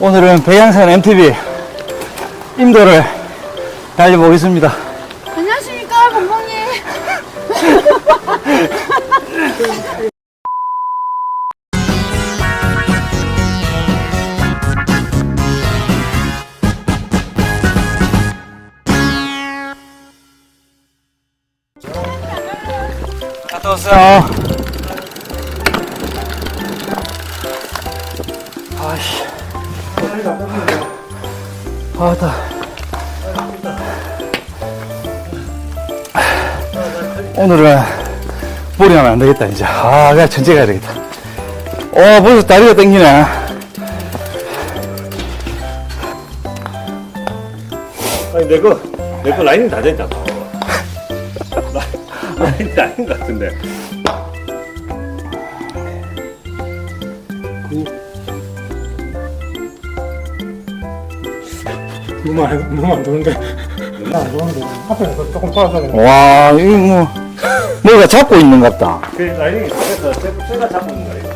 오늘은 백양산 MTB 임도를 달려보겠습니다. 안녕하십니까, 공공님. 갔다 왔어요. 아 다. 오늘은 머리 하면 안 되겠다, 이제. 아, 그냥 천천히 가야 되겠다. 어, 벌써 다리가 땡기네. 아니 내거다 됐잖아. 라인이 다 아닌 것 같은데. 눈만 안 좋은데 안 좋은데 앞에서 조금 돌아서 와, 이거 뭐, 뭐가 잡고 있는 것 같다. 그 라인이 그래서 제가 잡고 있는 거야 이거.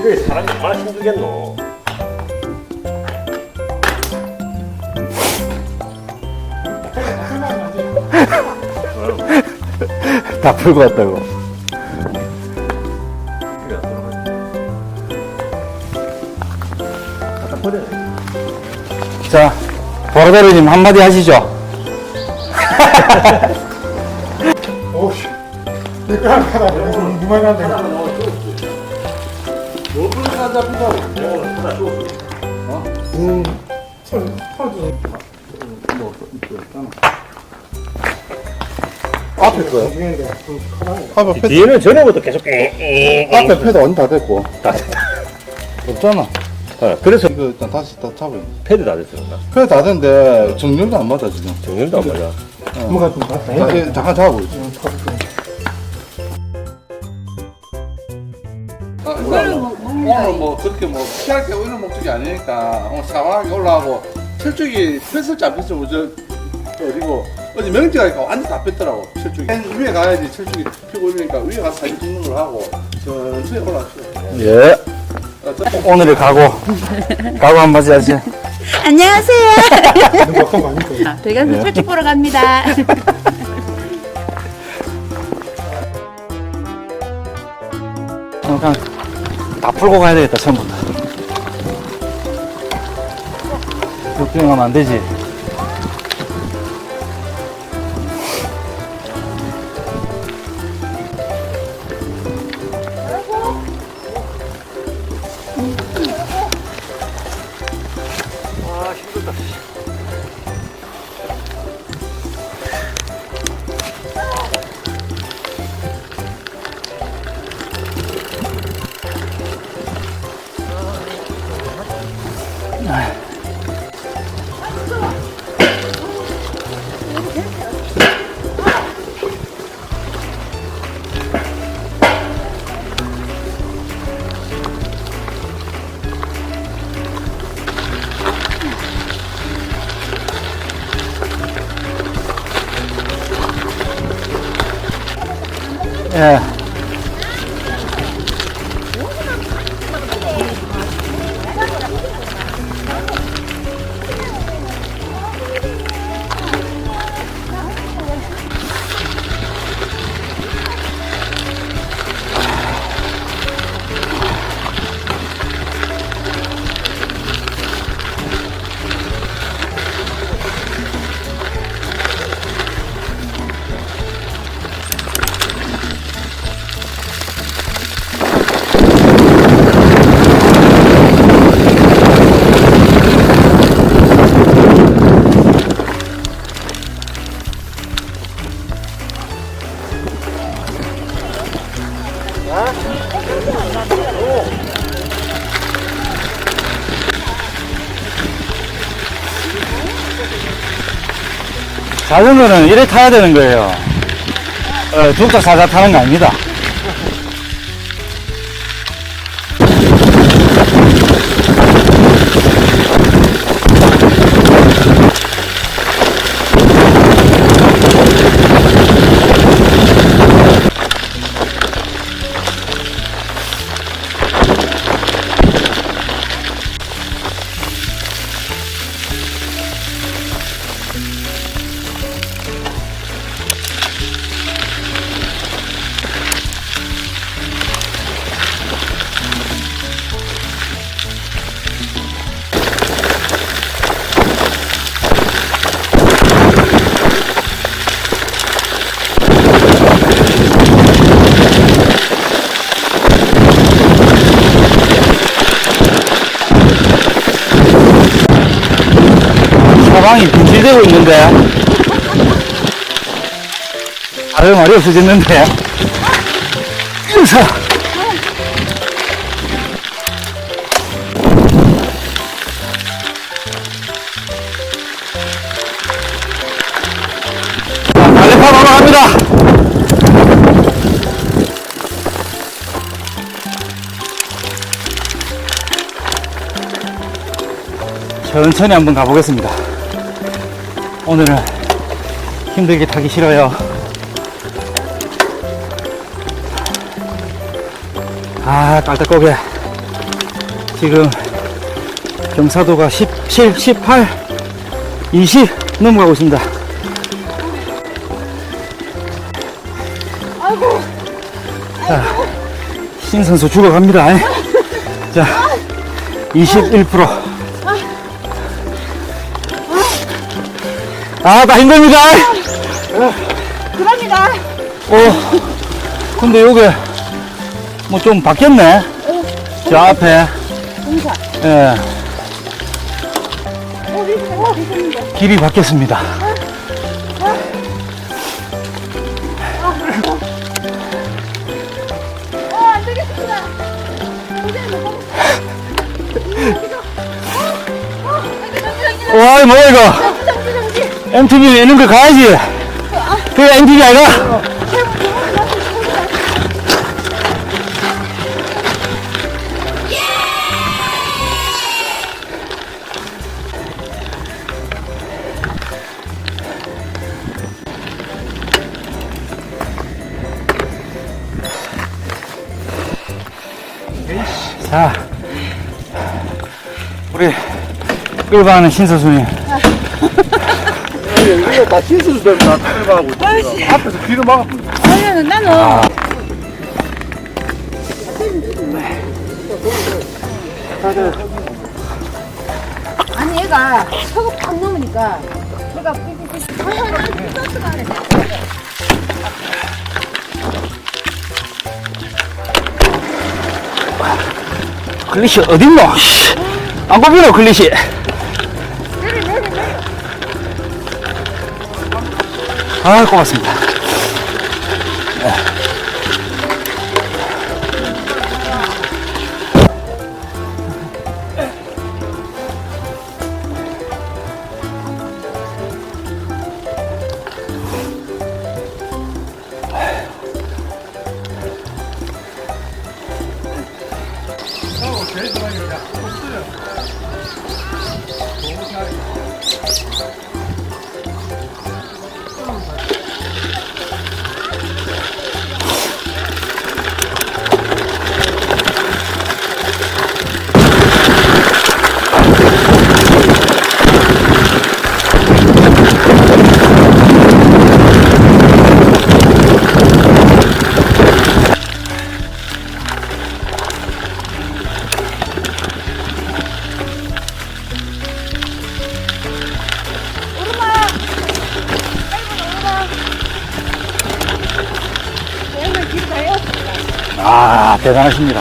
이래 사람이 얼마나 힘들겠노. 다 풀고 왔다고. 자, 보라다리님 한마디 하시죠. 오씨 이거 하나 눈만 안 되고 앞에 거요? 앞에 패드, 뒤에는 전에부터 계속 앞에 패드 완전 다 됐고 다 됐다. 없잖아 어, 그래서 이거 일단 다시 다 잡아요 패드 다 됐어. 나. 패드 다 됐는데 정렬도 안 맞아 지금. 정렬도 안 맞아. 뭐가 좀 맞다 자, 예, 잠깐 잡아보지 오늘 뭐 그렇게 뭐 피할 게 오는 목적이 아니니까 오늘 사방하게 올라가고 철쭉이 폈을 때안 폈을 뭐저 어디고 어제 명지가 니까 완전 다 뺐더라고 철쭉이. 맨 위에 가야지 철쭉이 피고 이러니까 위에 가서 사진 찍는 걸 하고 천천히 올라왔어요. 예. 아, 저- 오늘의 각오. 각오 한마디 하세요. 안녕하세요. 아니고 백양산 철쭉 보러 갑니다. 어, 그냥 다 풀고 가야 되겠다, 처음부터. 역주행하면 안 되지. 예. 자전거는 이래 타야 되는 거예요. 어, 둑딱 사자 타는 거 아닙니다. 가방이 분실되고 있는데. 아유, 말이 없어졌는데. 자, 달래파 올라갑니다. 천천히 한번 가보겠습니다. 오늘은 힘들게 타기 싫어요. 아, 깔딱거게. 지금 경사도가 17, 18, 20 넘어가고 있습니다. 자, 신 선수 죽어갑니다. 자, 21%. 아, 나 힘듭니다. 그럽니다. 어, 근데 요게 뭐좀 바뀌었네. 저 앞에. 공사. 예, 어, 리듬, 어, 리듬인데. 길이 바뀌었습니다. 어, 안 되겠습니다. 도저히 못 가겠어. 어, 어, 여기, 여기, 여기, 여기. 와, 뭐야, 이거. MTV 내는 거 가야지. 그게 MTV 아이가? 자, 우리 끌바하는 신서 수님. 이거 다 씻어도 되면 다 탈바하고 있어. 앞에서 뒤로 막아. 아니, 나는. 아니 얘가 서고 팍 넘으니까 얘가 삐삐삐 클리시 어딨노? 씨. 안 꼽히노, 클리시. 아, 고맙습니다. 아, 대단하십니다.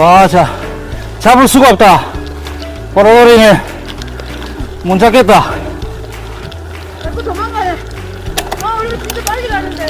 와, 자, 잡을 수가 없다. 보라돌이님, 못 잡겠다. 자꾸 도망가요 아 우리 진짜 빨리 가는데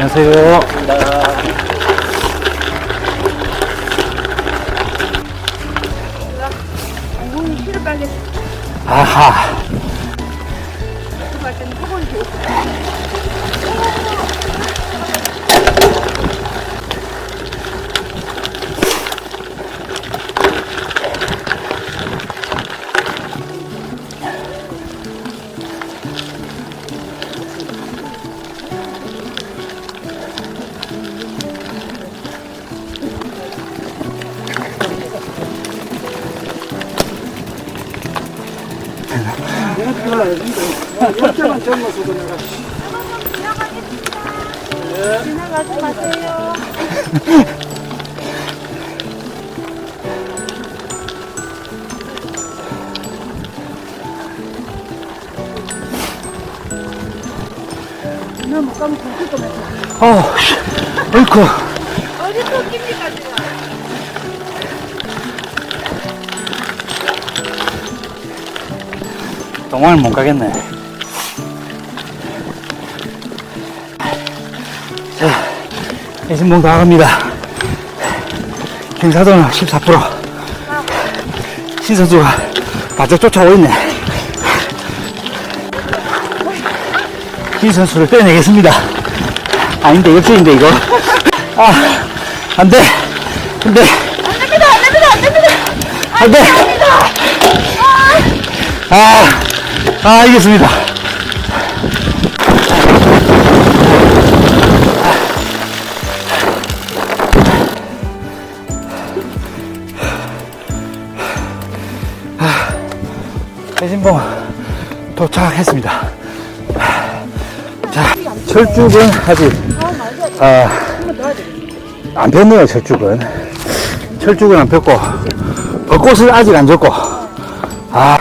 안녕하세요. 아하. 지나가지 마세요. 나못 가면 죽을 거면서. 어, 씨. 어이쿠. 어디 또 깁니까, 지금? 동안을 못 가겠네. 애신봉 다 갑니다. 경사도는 14%. 신선수가 바짝 쫓아오고 있네. 신선수를 빼내겠습니다. 아닌데, 역전인데, 이거. 아, 안 돼. 안 돼. 안 됩니다. 안 돼. 아, 아, 이겼습니다. 신봉 도착했습니다. 자, 철쭉은 아직, 아, 안 폈네요, 철쭉은. 철쭉은 안 폈고, 벚꽃을 아직 안 줬고, 아,